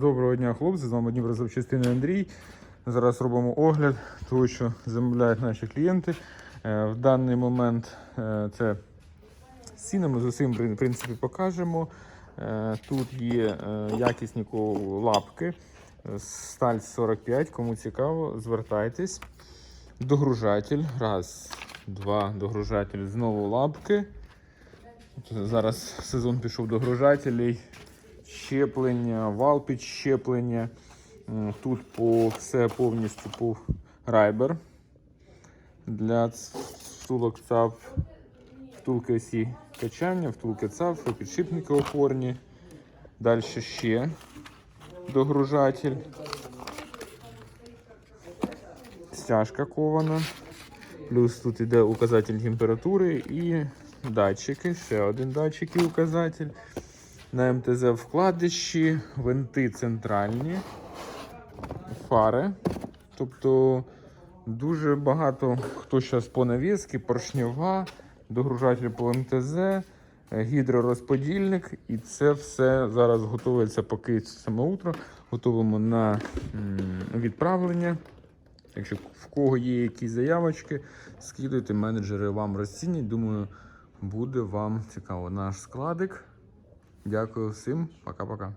Доброго дня, хлопці. З вами Дніпро запчастини Андрій. Зараз робимо огляд того, що замовляють наші клієнти. Е, В даний момент е, це з цінами з усім в принципі покажемо. Е, Тут є якісні лапки. Сталь 45. Кому цікаво, звертайтесь. Догружатель. Раз, два, догружатель. Знову лапки. Зараз сезон пішов до гружателей, щеплення, вал під щеплення. Тут по все повністю по райбер для втулок ЦАП, втулки осі качання, втулки ЦАП, підшипники опорні. Далі ще догружатель. Стяжка кована. Плюс тут іде указатель температури і датчики. Ще один датчик і указатель. На МТЗ вкладиші, винти центральні, фари. Тобто дуже багато хто зараз по навіски, поршньова, догружатель по МТЗ, е, гідророзподільник. І це все зараз готується поки саме утро. Готуємо на відправлення. Якщо в кого є якісь заявочки, скидуйте, менеджери вам розцінять. Думаю, буде вам цікаво. Наш складик. Дякую всім. Пока-пока.